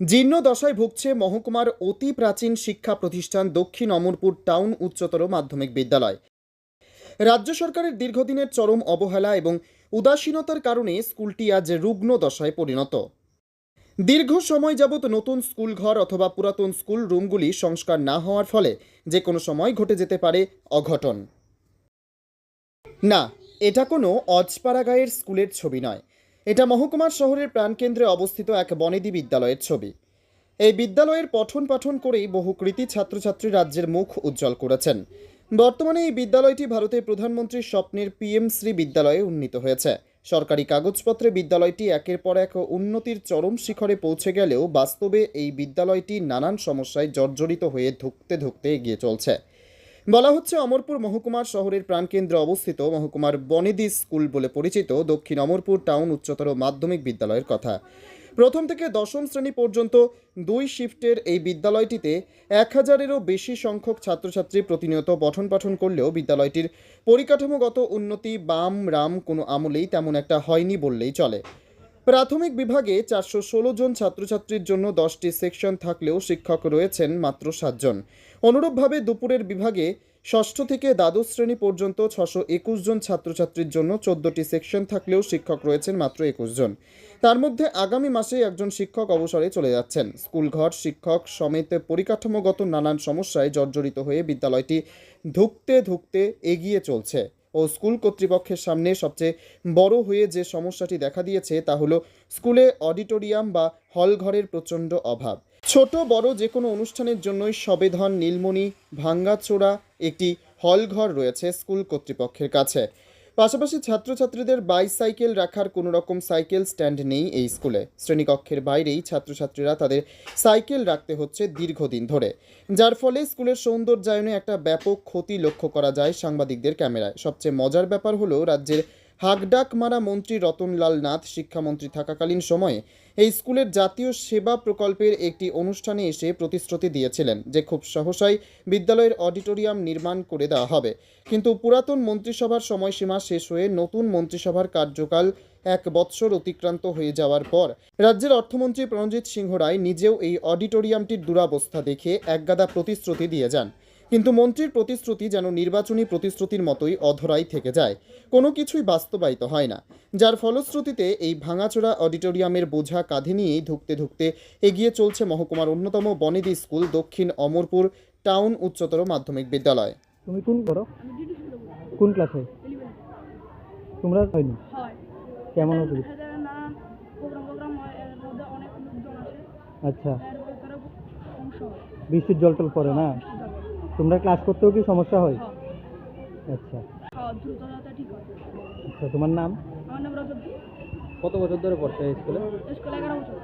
জীর্ণ দশায় ভুগছে মহকুমার অতি প্রাচীন শিক্ষা প্রতিষ্ঠান দক্ষিণ অমরপুর টাউন উচ্চতর মাধ্যমিক বিদ্যালয়। রাজ্য সরকারের দীর্ঘদিনের চরম অবহেলা এবং উদাসীনতার কারণে স্কুলটি আজ রুগ্ন দশায় পরিণত। দীর্ঘ সময় যাবৎ নতুন স্কুল ঘর অথবা পুরাতন স্কুল রুমগুলি সংস্কার না হওয়ার ফলে যে কোনো সময় ঘটে যেতে পারে অঘটন। না, এটা কোনো অজপাড়া গায়ের স্কুলের ছবি নয়। এটা মহকুমার শহরের প্রাণকেন্দ্রে অবস্থিত এক বনেদি বিদ্যালয়ের ছবি। এই বিদ্যালয়ের পঠন পাঠন করেই বহু কৃতি ছাত্রছাত্রী রাজ্যের মুখ উজ্জ্বল করেছেন। বর্তমানে এই বিদ্যালয়টি ভারতের প্রধানমন্ত্রীর স্বপ্নের পিএম শ্রী বিদ্যালয়ে উন্নীত হয়েছে। সরকারি কাগজপত্রে বিদ্যালয়টি একের পর এক উন্নতির চরম শিখরে পৌঁছে গেলেও বাস্তবে এই বিদ্যালয়টি নানান সমস্যায় জর্জরিত হয়ে ধুঁকতে ধুকতে এগিয়ে চলছে। বলা হচ্ছে অমরপুর মহকুমার শহরের প্রাণকেন্দ্রে অবস্থিত মহকুমার বনেদি স্কুল বলে পরিচিত দক্ষিণ অমরপুর টাউন উচ্চতর মাধ্যমিক বিদ্যালয়ের কথা। প্রথম থেকে দশম শ্রেণি পর্যন্ত দুই শিফটের এই বিদ্যালয়টিতে এক হাজারেরও বেশি সংখ্যক ছাত্রছাত্রী প্রতিনিয়ত পঠন পাঠন করলেও বিদ্যালয়টির পরিকাঠামোগত উন্নতি বাম, রাম কোনো আমলেই তেমন একটা হয়নি বললেই চলে। প্রাথমিক বিভাগে চারশো ষোলো জন ছাত্রছাত্রীর জন্য দশটি সেকশন থাকলেও শিক্ষক রয়েছেন মাত্র সাতজন। অনুরূপভাবে দুপুরের বিভাগে ষষ্ঠ থেকে দ্বাদশ শ্রেণি পর্যন্ত ছশো একুশ জন ছাত্রছাত্রীর জন্য চোদ্দটি সেকশন থাকলেও শিক্ষক রয়েছেন মাত্র একুশ জন। তার মধ্যে আগামী মাসেই একজন শিক্ষক অবসরে চলে যাচ্ছেন। স্কুলঘর শিক্ষক সমেত পরিকাঠামোগত নানান সমস্যায় জর্জরিত হয়ে বিদ্যালয়টি ধুঁকতে ধুঁকতে এগিয়ে চলছে। ও স্কুল কর্তৃপক্ষের সামনে সবচেয়ে বড় হয়ে যে সমস্যাটি দেখা দিয়েছে তা হলো স্কুলে অডিটোরিয়াম বা হল ঘরের প্রচণ্ড অভাব। ছোট, বড় যে কোনো অনুষ্ঠানের জন্যই সবেধন, নীলমণি ভাঙ্গাচোড়া একটি হল ঘর রয়েছে স্কুল কর্তৃপক্ষের কাছে। পাশাপাশি ছাত্রছাত্রীদের বাইসাইকেল রাখার কোনো রকম সাইকেল স্ট্যান্ড নেই এই স্কুলে। শ্রেণীকক্ষের বাইরেই ছাত্রছাত্রীরা তাদের সাইকেল রাখতে হচ্ছে দীর্ঘদিন ধরে। যার ফলে স্কুলের সৌন্দর্যায়নে একটা ব্যাপক ক্ষতি লক্ষ্য করা যায় সাংবাদিকদের ক্যামেরায়। সবচেয়ে মজার ব্যাপার হলো, রাজ্যের হাকডাক মারা মন্ত্রী রতনলাল নাথ শিক্ষামন্ত্রী থাকাকালীন সময়ে এই স্কুলের জাতীয় সেবা প্রকল্পের একটি অনুষ্ঠানে এসে প্রতিশ্রুতি দিয়েছিলেন, যে খুব সহসাই বিদ্যালয়ের অডিটোরিয়াম নির্মাণ করে দেওয়া হবে। কিন্তু পুরাতন মন্ত্রিসভার সময়সীমা শেষ হয়ে নতুন মন্ত্রিসভার কার্যকাল এক বৎসর অতিক্রান্ত হয়ে যাওয়ার পর রাজ্যের অর্থমন্ত্রী প্রণজিৎ সিংহ রায় নিজেও এই অডিটোরিয়ামটির দুরাবস্থা দেখে একগাদা প্রতিশ্রুতি দিয়ে যান। কিন্তু মন্ত্রীর প্রতিশ্রুতি যেন নির্বাচনী প্রতিশ্রুতির মতোই অধরাই থেকে যায়। কোনো কিছুই বাস্তবায়িত হয় না। যার ফলশ্রুতিতে এই ভাঙাচোরা অডিটোরিয়ামের বোঝা কাঁধে নিয়েই ধুকতে ধুঁকতে এগিয়ে চলছে মহকুমার অন্যতম বনেদি স্কুল দক্ষিণ অমরপুর টাউন উচ্চতর মাধ্যমিক বিদ্যালয়। তুমি কোন করো? কোন ক্লাসে? তোমরা হয়নি? হয়। কেমন হতো এদের প্রোগ্রাম প্রোগ্রাম হয় এর অনেক লোকজন আসে। আচ্ছা। বৃষ্টির জল টল পড়ে না? তোমরা ক্লাস করতেও কি সমস্যা হয়? আচ্ছা। আচ্ছা তোমার নাম? আমার নাম রজত কত বছর ধরে পড়তে স্কুলে স্কুলে এগারো বছর।